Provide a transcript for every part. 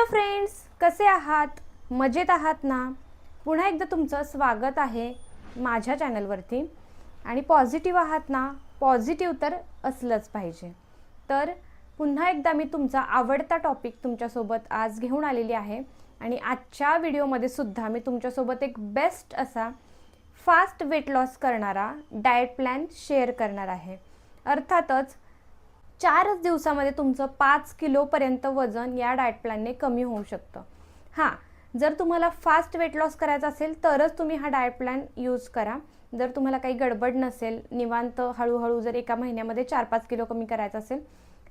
Hello friends कसे आहात? मजेत आहात ना? पुन्हा एकदा तुमचं स्वागत आहे माझ्या चॅनलवरती. आणि पॉझिटिव्ह आहात ना? पॉझिटिव्ह तर असलंच पाहिजे. तर पुन्हा एकदा मी तुमचा आवडता टॉपिक तुमच्यासोबत आज घेऊन आलेली आहे. आणि आजच्या व्हिडिओमध्ये सुद्धा मी तुमच्यासोबत एक बेस्ट असा फास्ट वेट लॉस करणारा डाएट प्लॅन शेअर करणार आहे. अर्थातच चारच दिवसामध्ये तुमचं पाच किलोपर्यंत वजन या डाएट प्लॅनने कमी होऊ शकतं. हां जर तुम्हाला फास्ट वेट लॉस करायचा असेल तरच तुम्ही हा डाएट प्लॅन यूज करा. जर तुम्हाला काही गडबड नसेल निवांत हळूहळू जर एका महिन्यामध्ये चार पाच किलो कमी करायचं असेल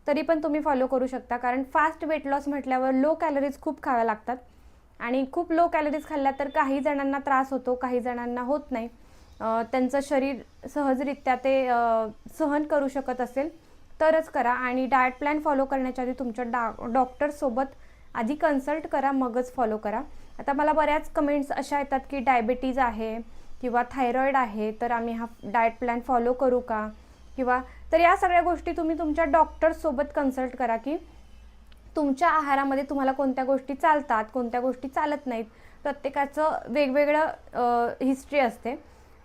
तरी पण तुम्ही फॉलो करू शकता. कारण फास्ट वेट लॉस म्हटल्यावर लो कॅलरीज खूप खाव्या लागतात. आणि खूप लो कॅलरीज खाल्ल्या तर काही जणांना त्रास होतो काही जणांना होत नाही. त्यांचं शरीर सहजरित्या ते सहन करू शकत असेल. तरच करा आणि डाएट प्लॅन फॉलो करण्याच्या आधी तुमच्या डा डॉक्टरसोबत आधी कन्सल्ट करा मगच फॉलो करा. आता मला बऱ्याच कमेंट्स अशा येतात की डायबिटीज आहे किंवा थायरॉईड आहे तर आम्ही हा डाएट प्लॅन फॉलो करू का? किंवा तर या सगळ्या गोष्टी तुम्ही तुमच्या डॉक्टरसोबत कन्सल्ट करा की तुमच्या आहारामध्ये तुम्हाला कोणत्या गोष्टी चालतात कोणत्या गोष्टी चालत नाहीत. प्रत्येकाचं वेगवेगळं हिस्ट्री असते.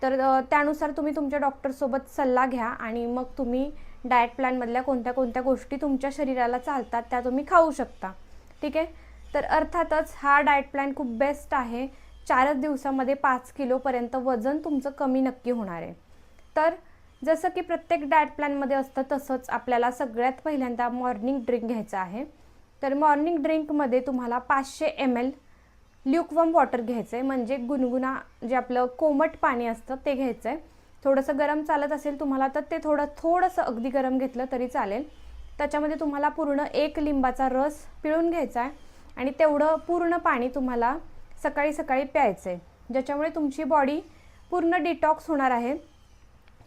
तर त्यानुसार तुम्ही तुमच्या डॉक्टरसोबत सल्ला घ्या आणि मग तुम्ही डाएट प्लॅनमधल्या कोणत्या कोणत्या गोष्टी तुमच्या शरीराला चालतात त्या तुम्ही खाऊ शकता. ठीक आहे? तर अर्थातच हा डाएट प्लॅन खूप बेस्ट आहे. चारच दिवसामध्ये पाच किलोपर्यंत वजन तुमचं कमी नक्की होणार आहे. तर जसं की प्रत्येक डाएट प्लॅनमध्ये असतं तसंच आपल्याला सगळ्यात पहिल्यांदा मॉर्निंग ड्रिंक घ्यायचं आहे. तर मॉर्निंग ड्रिंकमध्ये तुम्हाला पाचशे एम एल ल्युकवम वॉटर घ्यायचं आहे म्हणजे गुणगुणा जे आपलं कोमट पाणी असतं ते घ्यायचं आहे थोडंसं गरम चालत असेल तुम्हाला तर ते थोडं थोडंसं अगदी गरम घेतलं तरी चालेल. त्याच्यामध्ये तुम्हाला पूर्ण एक लिंबाचा रस पिळून घ्यायचा आहे आणि तेवढं पूर्ण पाणी तुम्हाला सकाळी सकाळी प्यायचं आहे ज्याच्यामुळे तुमची बॉडी पूर्ण डिटॉक्स होणार आहे.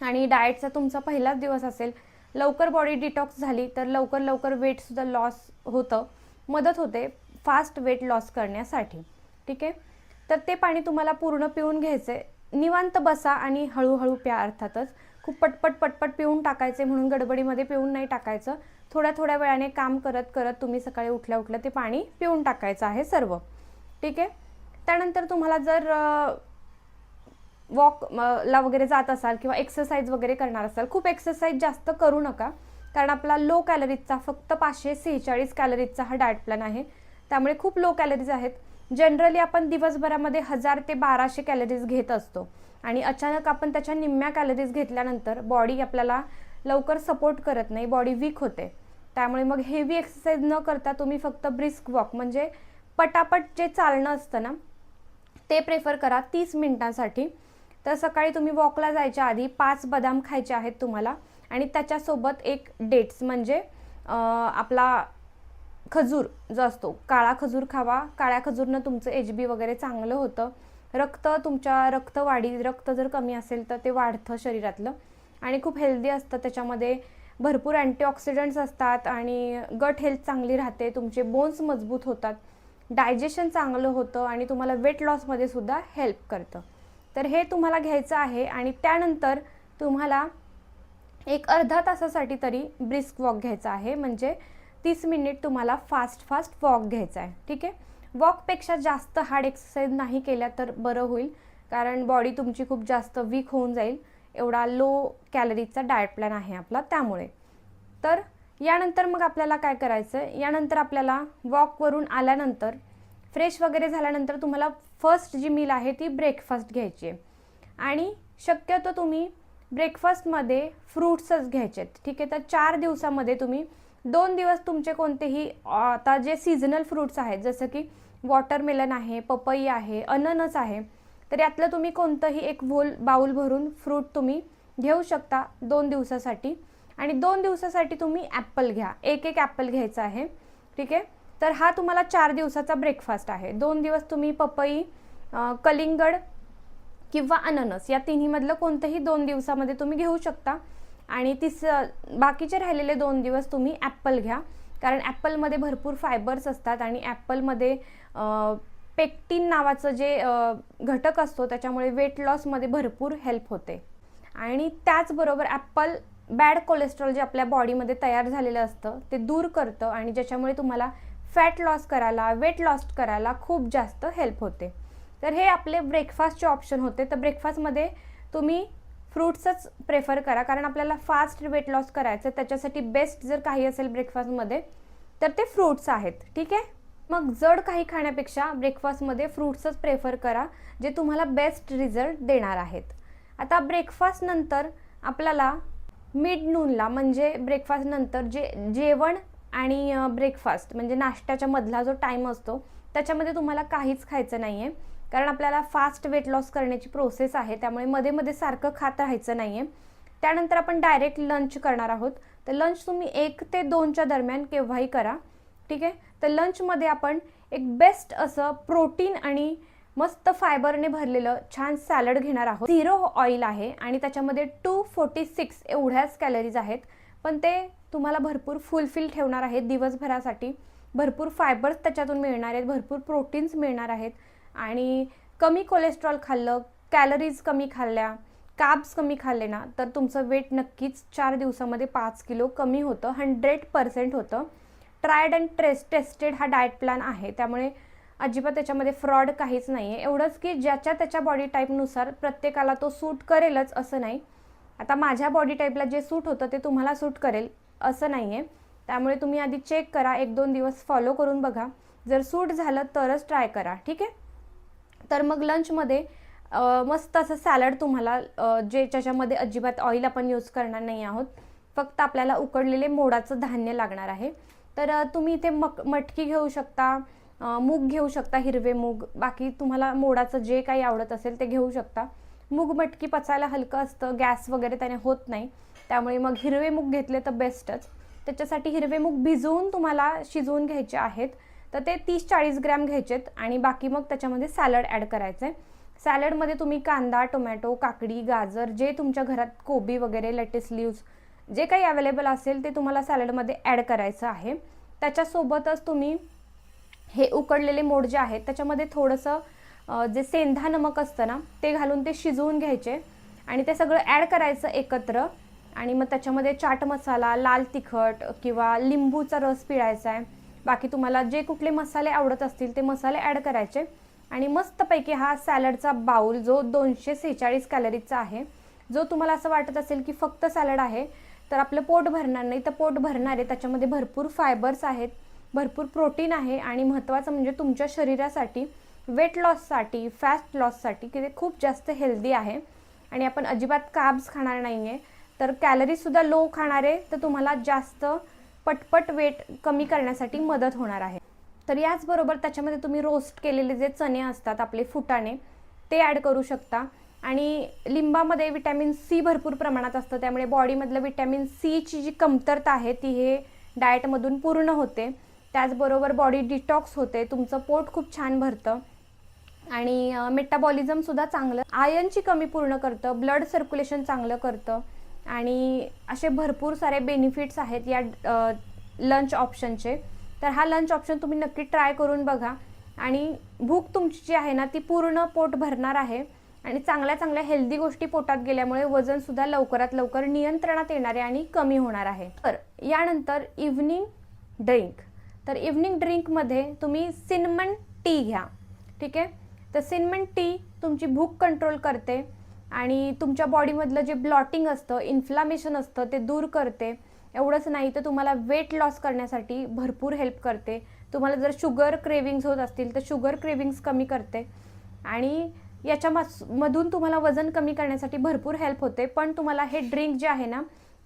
आणि डाएटचा तुमचा पहिलाच दिवस असेल. लवकर बॉडी डिटॉक्स झाली तर लवकर लवकर वेटसुद्धा लॉस होतं. मदत होते फास्ट वेट लॉस करण्यासाठी. ठीक आहे? तर ते पाणी तुम्हाला पूर्ण पिऊन घ्यायचं आहे निवांत बसा आणि हळूहळू प्या अर्थातच. खूप पटपट पटपट पिऊन टाकायचे म्हणून गडबडीमध्ये पिऊन नाही टाकायचं. थोड्या थोड्या वेळाने काम करत करत तुम्ही सकाळी उठल्या उठल्या ते पाणी पिऊन टाकायचं आहे सर्व. ठीक आहे? त्यानंतर तुम्हाला जर वॉक ला वगैरे जात असाल किंवा एक्सरसाइज वगैरे करणार असाल खूप एक्सरसाइज जास्त करू नका. कारण आपला लो कॅलरीजचा फक्त पाचशे सेहेचाळीस कॅलरीजचा हा डाएट प्लॅन आहे. त्यामुळे खूप लो कॅलरीज आहेत. जनरली आपण दिवसभरामध्ये हजार ते बाराशे कॅलरीज घेत असतो. आणि अचानक आपण त्याच्या निम्म्या कॅलरीज घेतल्यानंतर बॉडी आपल्याला लवकर सपोर्ट करत नाही. बॉडी वीक होते. त्यामुळे मग हेवी एक्सरसाइज न करता तुम्ही फक्त ब्रिस्क वॉक म्हणजे पटापट जे चालणं असतं ना ते प्रेफर करा तीस मिनिटांसाठी. तर सकाळी तुम्ही वॉकला जायच्या आधी पाच बदाम खायचे आहेत तुम्हाला. आणि त्याच्यासोबत एक डेट्स म्हणजे आपला खजूर जो असतो काळा खजूर खावा. काळ्या खजूरनं तुमचं एच बी वगैरे चांगलं होतं. रक्त तुमच्या रक्तवाढी रक्त जर कमी असेल तर ते वाढतं शरीरातलं. आणि खूप हेल्दी असतं. त्याच्यामध्ये भरपूर अँटीऑक्सिडंट्स असतात आणि गट हेल्थ चांगली राहते. तुमचे बोन्स मजबूत होतात. डायजेशन चांगलं होतं आणि तुम्हाला वेट लॉसमध्ये सुद्धा हेल्प करतं. तर हे तुम्हाला घ्यायचं आहे आणि त्यानंतर तुम्हाला एक अर्धा तासासाठी तरी ब्रिस्क वॉक घ्यायचा आहे. म्हणजे तीस मिनिट तुम्हाला फास्ट फास्ट वॉक घ्यायचा आहे. ठीक आहे? वॉकपेक्षा जास्त हार्ड एक्सरसाइज नाही केल्या तर बरं होईल. कारण बॉडी तुमची खूप जास्त वीक होऊन जाईल. एवढा लो कॅलरीचा डाएट प्लॅन आहे आपला त्यामुळे. तर यानंतर मग आपल्याला काय करायचं आहे यानंतर आपल्याला वॉकवरून आल्यानंतर फ्रेश वगैरे झाल्यानंतर तुम्हाला फर्स्ट जी मील आहे ती ब्रेकफास्ट घ्यायची आहे. आणि शक्यतो तुम्ही ब्रेकफास्टमध्ये फ्रूट्सच घ्यायचे आहेत ठीक आहे? तर चार दिवसामध्ये तुम्ही दोन दिवस तुमचे कोणतेही आता जे सीझनल फ्रूट्स आहेत जसं की वॉटरमेलन आहे पपई आहे अननस आहे तर यातलं तुम्ही कोणतंही एक व्होल बाउल भरून फ्रूट तुम्ही घेऊ शकता दोन दिवसासाठी. आणि दोन दिवसासाठी तुम्ही ॲपल घ्या. एक एक ॲपल घ्यायचा आहे. ठीक आहे? तर हा तुम्हाला चार दिवसाचा ब्रेकफास्ट आहे. दोन दिवस तुम्ही पपई कलिंगड किंवा अननस या तिन्हीमधलं कोणतंही दोन दिवसामध्ये तुम्ही घेऊ शकता. आणि तिस बाकीचे राहिलेले दोन दिवस तुम्ही ॲपल घ्या. कारण ॲपलमध्ये भरपूर फायबर्स असतात आणि ॲपलमध्ये पेक्टिन नावाचं जे घटक असतो त्याच्यामुळे वेट लॉसमध्ये भरपूर हेल्प होते. आणि त्याचबरोबर ॲपल बॅड कोलेस्ट्रॉल जे आपल्या बॉडीमध्ये तयार झालेलं असतं ते दूर करतं आणि ज्याच्यामुळे तुम्हाला फॅट लॉस करायला वेट लॉस करायला खूप जास्त हेल्प होते. तर हे आपले ब्रेकफास्टचे ऑप्शन होते. तर ब्रेकफास्टमध्ये तुम्ही फ्रूट्सच प्रेफर करा कारण आपल्याला फास्ट वेट लॉस करायचं आहे त्याच्यासाठी बेस्ट जर काही असेल ब्रेकफास्टमध्ये तर ते फ्रूट्स आहेत ठीक आहे? मग जड काही खाण्यापेक्षा ब्रेकफास्टमध्ये फ्रूट्सच प्रेफर करा जे तुम्हाला बेस्ट रिझल्ट देणार आहेत. आता ब्रेकफास्ट नंतर आपल्याला मिड नूनला म्हणजे ब्रेकफास्टनंतर जे जेवण आणि ब्रेकफास्ट म्हणजे नाश्त्याच्या मधला जो टाईम असतो त्याच्यामध्ये तुम्हाला काहीच खायचं नाही आहे कारण आपल्याला फास्ट वेट लॉस करण्याची प्रोसेस आहे त्यामुळे मध्ये मध्ये सारखं खात राहायचं नाही आहे त्यानंतर आपण डायरेक्ट लंच करणार आहोत. तर लंच तुम्ही एक ते दोनच्या दरम्यान केव्हाही करा ठीक आहे? तर लंचमध्ये आपण एक बेस्ट असं प्रोटीन आणि मस्त फायबरने भरलेलं छान सॅलड घेणार आहोत. झिरो ऑइल आहे आणि त्याच्यामध्ये टू फोर्टी सिक्स एवढ्याच कॅलरीज आहेत. पण ते तुम्हाला भरपूर फुलफिल ठेवणार आहेत दिवसभरासाठी. भरपूर फायबर्स त्याच्यातून मिळणार आहेत भरपूर प्रोटीन्स मिळणार आहेत. आणि कमी कोलेस्ट्रॉल खाल्लं कॅलरीज कमी खाल्ल्या काब्स कमी खाल्ले ना तर तुमचं वेट नक्कीच चार दिवसामध्ये पाच किलो कमी होतं हंड्रेड पर्सेंट होतं. ट्रायड अँड ट्रेस टेस्टेड हा डाएट प्लॅन आहे. त्यामुळे अजिबात त्याच्यामध्ये फ्रॉड काहीच नाही आहे एवढंच की ज्याच्या त्याच्या बॉडी टाईपनुसार प्रत्येकाला तो सूट करेलच असं नाही. आता माझ्या बॉडी टाईपला जे सूट होतं ते तुम्हाला सूट करेल असं नाही आहे त्यामुळे तुम्ही आधी चेक करा. एक दोन दिवस फॉलो करून बघा. जर सूट झालं तरच ट्राय करा. ठीक आहे? तर मग लंचमध्ये मस्त असं सॅलड तुम्हाला जे ज्याच्यामध्ये अजिबात ऑइल आपण यूज करणार नाही आहोत फक्त आपल्याला उकडलेले मोडाचं धान्य लागणार आहे. तर तुम्ही इथे मक मटकी घेऊ शकता मूग घेऊ शकता हिरवे मूग बाकी तुम्हाला मोडाचं जे काही आवडत असेल ते घेऊ शकता. मूग मटकी पचायला हलकं असतं गॅस वगैरे त्याने होत नाही. त्यामुळे मग हिरवे मूग घेतले तर बेस्टच त्याच्यासाठी हिरवे मूग भिजवून तुम्हाला शिजवून घ्यायचे आहेत. तर ते तीस चाळीस ग्रॅम घ्यायचेत आणि बाकी मग त्याच्यामध्ये सॅलड ॲड करायचं आहे सॅलडमध्ये तुम्ही कांदा टोमॅटो काकडी गाजर जे तुमच्या घरात कोबी वगैरे लेटेस्ट लीव्ज जे काही अवेलेबल असेल ते तुम्हाला सॅलडमध्ये ॲड करायचं आहे. त्याच्यासोबतच तुम्ही हे उकडलेले मोड जे आहेत त्याच्यामध्ये थोडंसं जे सेंधा नमक असतं ना ते घालून ते शिजवून घ्यायचे आणि ते सगळं ॲड करायचं एकत्र आणि मग त्याच्यामध्ये चाट मसाला लाल तिखट किंवा लिंबूचा रस पिळायचा आहे बाकी तुम्हाला जे कुठले मसाले आवडत असतील ते मसाले ॲड करायचे. आणि मस्तपैकी हा सॅलडचा बाऊल जो दोनशे सेहेचाळीस कॅलरीजचा आहे जो तुम्हाला असं वाटत असेल की फक्त सॅलड आहे तर आपलं पोट भरणार नाही. तर पोट भरणार आहे. त्याच्यामध्ये भरपूर फायबर्स आहेत भरपूर प्रोटीन आहे आणि महत्त्वाचं म्हणजे तुमच्या शरीरासाठी वेट लॉससाठी फॅट लॉससाठी की ते खूप जास्त हेल्दी आहे. आणि आपण अजिबात काब्स खाणार नाही आहे तर कॅलरीजसुद्धा लो खाणारे तर तुम्हाला जास्त पटपट वेट कमी करण्यासाठी मदत होणार आहे. तर याचबरोबर त्याच्यामध्ये तुम्ही रोस्ट केलेले जे चणे असतात आपले फुटाणे ते ॲड करू शकता. आणि लिंबामध्ये विटॅमिन सी भरपूर प्रमाणात असतं. त्यामुळे बॉडीमधलं विटॅमिन सीची जी कमतरता आहे ती हे डाएटमधून पूर्ण होते. त्याचबरोबर बॉडी डिटॉक्स होते. तुमचं पोट खूप छान भरतं. आणि मेटाबॉलिझमसुद्धा चांगलं. आयनची कमी पूर्ण करतं. ब्लड सर्क्युलेशन चांगलं करतं. आणि असे भरपूर सारे बेनिफिट्स आहेत या लंच ऑप्शनचे तर हा लंच ऑप्शन तुम्ही नक्की ट्राय करून बघा. आणि भूक तुमची जी आहे ना ती पूर्ण पोट भरणार आहे. आणि चांगल्या चांगल्या हेल्दी गोष्टी पोटात गेल्यामुळे वजनसुद्धा लवकरात लवकर नियंत्रणात येणार आहे आणि कमी होणार आहे. तर यानंतर इव्हनिंग ड्रिंक तर इव्हनिंग ड्रिंकमध्ये तुम्ही सिनमन टी घ्या. ठीक आहे? तर सिनमन टी तुमची भूक कंट्रोल करते. आणि तुमच्या बॉडीमधलं जे ब्लॉटिंग असतं इन्फ्लामेशन असतं ते दूर करते. एवढंच नाही तर तुम्हाला वेट लॉस करण्यासाठी भरपूर हेल्प करते. तुम्हाला जर शुगर क्रेविंग्स होत असतील तर शुगर क्रेविंग्स कमी करते. आणि याच्या मधून तुम्हाला वजन कमी करण्यासाठी भरपूर हेल्प होते. पण तुम्हाला हे ड्रिंक जे आहे ना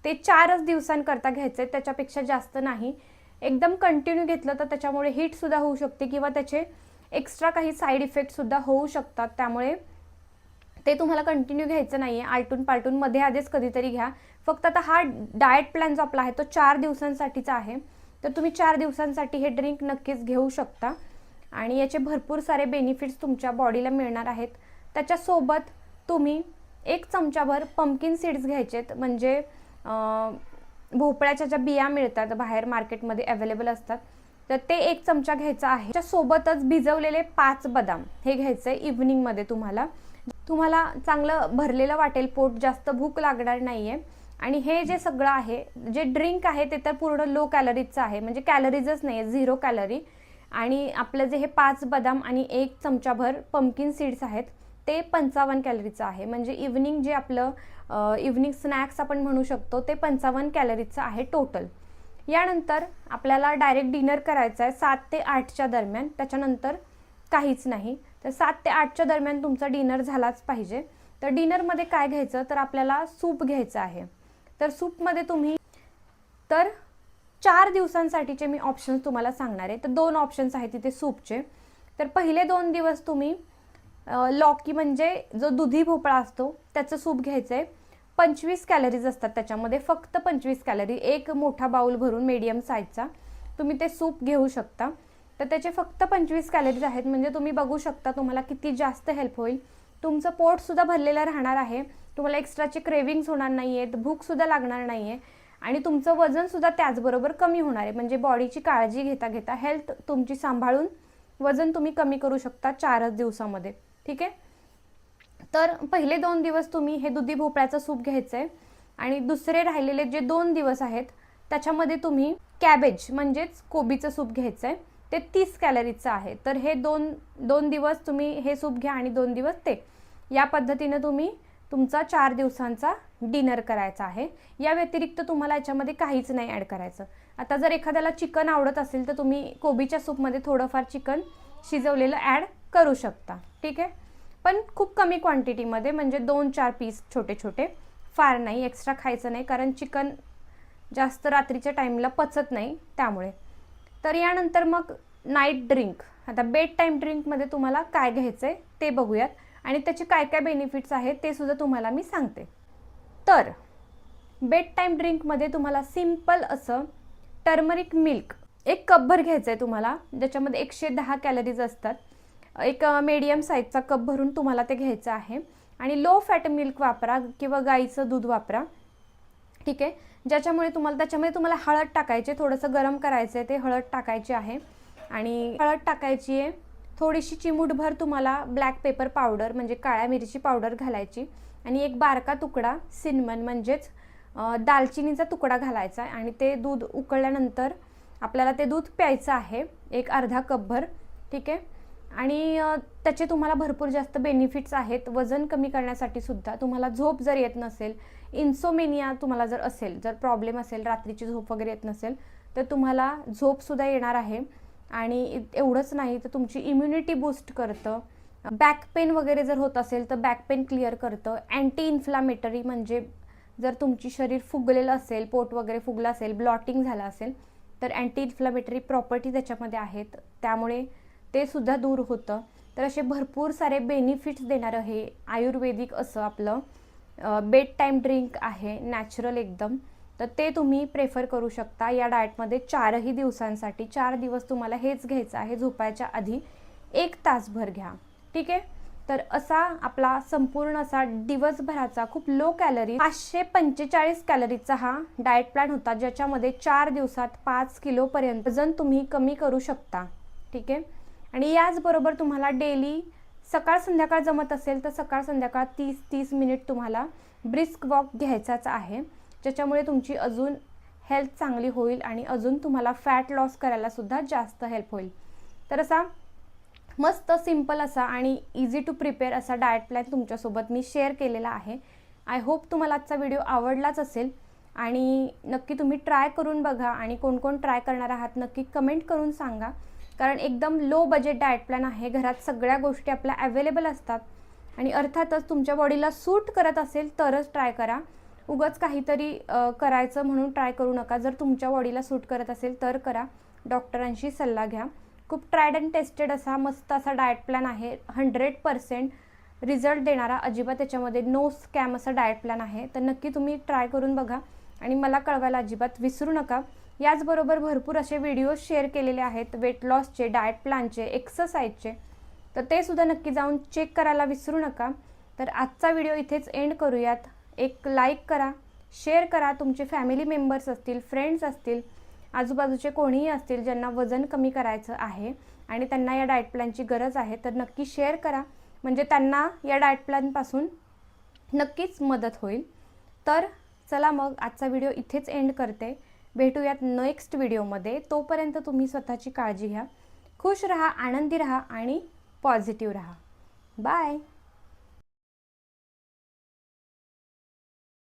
ते चारच दिवसांकरता घ्यायचे त्याच्यापेक्षा जास्त नाही. एकदम कंटिन्यू घेतलं तर त्याच्यामुळे हीटसुद्धा होऊ शकते किंवा त्याचे एक्स्ट्रा काही साईड इफेक्टसुद्धा होऊ शकतात. त्यामुळे ते तुम्हाला कंटिन्यू घ्यायचं नाही आहे आलटून पालटून मध्ये आधीच कधीतरी घ्या. फक्त आता हा डाएट प्लॅन जो आपला आहे तो चार दिवसांसाठीचा आहे. तर तुम्ही चार दिवसांसाठी हे ड्रिंक नक्कीच घेऊ शकता. आणि याचे भरपूर सारे बेनिफिट्स तुमच्या बॉडीला मिळणार आहेत. त्याच्यासोबत तुम्ही एक चमचाभर पंपकिन सीड्स घ्यायचेत. म्हणजे भोपळ्याच्या ज्या बिया मिळतात बाहेर मार्केटमध्ये अवेलेबल असतात तर ते एक चमचा घ्यायचा आहे. त्याच्यासोबतच भिजवलेले पाच बदाम हे घ्यायचं आहे इव्हनिंगमध्ये तुम्हाला. तुम्हाला चांगलं भरलेलं वाटेल पोट जास्त भूक लागणार नाही आहे आणि हे जे सगळं आहे जे ड्रिंक आहे ते तर पूर्ण लो कॅलरीजचं आहे. म्हणजे कॅलरीजच नाही आहे झिरो कॅलरी. आणि आपलं जे हे पाच बदाम आणि एक चमचाभर पंपकिन सीड्स आहेत ते पंचावन्न कॅलरीचं आहे. म्हणजे इव्हनिंग जे आपलं इव्हनिंग स्नॅक्स आपण म्हणू शकतो ते पंचावन्न कॅलरीचं आहे टोटल यानंतर आपल्याला डायरेक्ट डिनर करायचं आहे सात ते आठच्या दरम्यान. त्याच्यानंतर काहीच नाही. तर सात ते आठच्या दरम्यान तुमचा डिनर झालाच पाहिजे. तर डिनरमध्ये काय घ्यायचं? तर आपल्याला सूप घ्यायचं आहे. तर सूपमध्ये तुम्ही तर चार दिवसांसाठीचे मी ऑप्शन्स तुम्हाला सांगणार आहे. तर दोन ऑप्शन्स आहेत तिथे सूपचे. तर पहिले दोन दिवस तुम्ही लॉकी म्हणजे जो दुधी भोपळा असतो त्याचं सूप घ्यायचं आहे. पंचवीस कॅलरीज असतात त्याच्यामध्ये. फक्त पंचवीस कॅलरी एक मोठा बाउल भरून मीडियम साईजचा तुम्ही ते सूप घेऊ शकता. तर त्याचे फक्त पंचवीस कॅलरीज आहेत. म्हणजे तुम्ही बघू शकता तुम्हाला किती जास्त हेल्प होईल. तुमचं पोटसुद्धा भरलेलं राहणार आहे. तुम्हाला एक्स्ट्राचे क्रेविंग्स होणार नाही आहेत भूकसुद्धा लागणार नाही आहे आणि तुमचं वजनसुद्धा त्याचबरोबर कमी होणार आहे. म्हणजे बॉडीची काळजी घेता घेता हेल्थ तुमची सांभाळून वजन तुम्ही कमी करू शकता चारच दिवसामध्ये. ठीक आहे? तर पहिले दोन दिवस तुम्ही हे दुधी भोपळ्याचं सूप घ्यायचं आहे आणि दुसरे राहिलेले जे दोन दिवस आहेत त्याच्यामध्ये तुम्ही कॅबेज म्हणजेच कोबीचं सूप घ्यायचं आहे ते तीस कॅलरीचं आहे. तर हे दोन दोन दिवस तुम्ही हे सूप घ्या आणि दोन दिवस ते. या पद्धतीनं तुम्ही तुमचा चार दिवसांचा डिनर करायचा आहे. या व्यतिरिक्त तुम्हाला याच्यामध्ये काहीच नाही ॲड करायचं. आता जर एखाद्याला चिकन आवडत असेल तर तुम्ही कोबीच्या सूपमध्ये थोडंफार चिकन शिजवलेलं ॲड करू शकता. ठीक आहे? पण खूप कमी क्वांटिटीमध्ये म्हणजे दोन चार पीस छोटे छोटे फार नाही एक्स्ट्रा खायचं नाही कारण चिकन जास्त रात्रीच्या टाईमला पचत नाही त्यामुळे. तर यानंतर मग नाईट ड्रिंक आता बेड टाईम ड्रिंकमध्ये तुम्हाला काय घ्यायचं आहे ते बघूयात. आणि त्याचे काय काय बेनिफिट्स आहेत ते सुद्धा तुम्हाला मी सांगते. तर बेड टाईम ड्रिंकमध्ये तुम्हाला सिंपल असं टर्मरिक मिल्क एक कपभर घ्यायचं आहे तुम्हाला. ज्याच्यामध्ये एकशे दहा कॅलरीज असतात. एक मीडियम साईजचा कप भरून तुम्हाला ते घ्यायचं आहे. आणि लो फॅट मिल्क वापरा किंवा गाईचं दूध वापरा. ठीक आहे? ज्याच्यामुळे तुम्हाला त्याच्यामध्ये तुम्हाला हळद टाकायचे थोडंसं गरम करायचं आहे ते हळद टाकायची आहे. आणि हळद टाकायची आहे थोडीशी चिमूटभर तुम्हाला ब्लॅक पेपर पावडर म्हणजे काळ्या मिरची पावडर घालायची. आणि एक बारका तुकडा सिनमन म्हणजेच दालचिनीचा तुकडा घालायचा आहे. आणि ते दूध उकळल्यानंतर आपल्याला ते दूध प्यायचं आहे एक अर्धा कपभर ठीक आहे? आणि त्याचे तुम्हाला भरपूर जास्त बेनिफिट्स आहेत. वजन कमी करण्यासाठी सुद्धा. तुम्हाला झोप जर येत नसेल इन्सोमेनिया तुम्हाला जर असेल जर प्रॉब्लेम असेल रात्रीची झोप वगैरे येत नसेल तर तुम्हाला झोपसुद्धा येणार आहे. आणि एवढंच नाही तर तुमची इम्युनिटी बूस्ट करतं. बॅक पेन वगैरे जर होत असेल तर बॅक पेन क्लिअर करतं. अँटी इन्फ्लामेटरी म्हणजे जर तुमची शरीर फुगलेलं असेल पोट वगैरे फुगलं असेल ब्लॉटिंग झालं असेल तर अँटी इन्फ्लामेटरी प्रॉपर्टी त्याच्यामध्ये आहेत. त्यामुळे ते सुद्धा दूर होतं. तर असे भरपूर सारे बेनिफिट्स देणारं हे आयुर्वेदिक असं आपलं बेड टाईम ड्रिंक आहे नॅचरल एकदम. तर ते तुम्ही प्रेफर करू शकता. या डाएटमध्ये चारही दिवसांसाठी चार दिवस तुम्हाला हेच घ्यायचं आहे. झोपायच्या आधी एक तासभर घ्या. ठीक आहे? तर असा आपला संपूर्ण असा दिवसभराचा खूप लो कॅलरी पाचशे पंचेचाळीस कॅलरीचा हा डाएट प्लॅन होता ज्याच्यामध्ये चार दिवसात पाच किलोपर्यंत वजन तुम्ही कमी करू शकता. ठीक आहे? आणि याचबरोबर तुम्हाला डेली सकाळ संध्याकाळ जमत असेल तर सकाळ संध्याकाळ तीस तीस मिनिट तुम्हाला ब्रिस्क वॉक घ्यायचाच आहे. ज्याच्यामुळे तुमची अजून हेल्थ चांगली होईल आणि अजून तुम्हाला फॅट लॉस करायला सुद्धा जास्त हेल्प होईल. तर असा मस्त सिंपल असा आणि इझी टू प्रिपेअर असा डाएट प्लॅन तुमच्यासोबत मी शेअर केलेला आहे. आय होप तुम्हाला आजचा व्हिडिओ आवडलाच असेल आणि नक्की तुम्ही ट्राय करून बघा आणि कोण कोण ट्राय करणार आहात नक्की कमेंट करून सांगा. कारण एकदम लो बजेट डाएट प्लॅन आहे. घरात सगळ्या गोष्टी आपल्या अवेलेबल असतात. आणि अर्थातच तुमच्या बॉडीला सूट करत असेल तरच ट्राय करा. उगाच काहीतरी करायचं म्हणून ट्राय करू नका. जर तुमच्या बॉडीला सूट करत असेल तर करा. डॉक्टरांशी सल्ला घ्या. खूप ट्रायड अँड टेस्टेड असा मस्त असा डाएट प्लॅन आहे. हंड्रेड पर्सेंट रिझल्ट देणारा अजिबात त्याच्यामध्ये नो स्कॅम असा डाएट प्लॅन आहे. तर नक्की तुम्ही ट्राय करून बघा. आणि मला कळवायला अजिबात विसरू नका. याचबरोबर भरपूर असे व्हिडिओ शेअर केलेले आहेत. वेट लॉसचे डाएट प्लॅनचे एक्सरसाइजचे तर ते सुद्धा नक्की जाऊन चेक करायला विसरू नका. तर आजचा व्हिडिओ इथेच एंड करूयात. एक लाईक करा शेअर करा. तुमचे फॅमिली मेंबर्स असतील फ्रेंड्स असतील आजूबाजूचे कोणीही असतील ज्यांना वजन कमी करायचं आहे आणि त्यांना या डाएट प्लॅनची गरज आहे तर नक्की शेअर करा. म्हणजे त्यांना या डाएट प्लॅनपासून नक्कीच मदत होईल. तर चला मग आजचा व्हिडिओ इथेच एंड करते. भेटूयात नेक्स्ट व्हिडिओमध्ये तोपर्यंत तुम्ही स्वतःची काळजी घ्या. खुश रहा आनंदी रहा आणि पॉझिटिव्ह रहा. बाय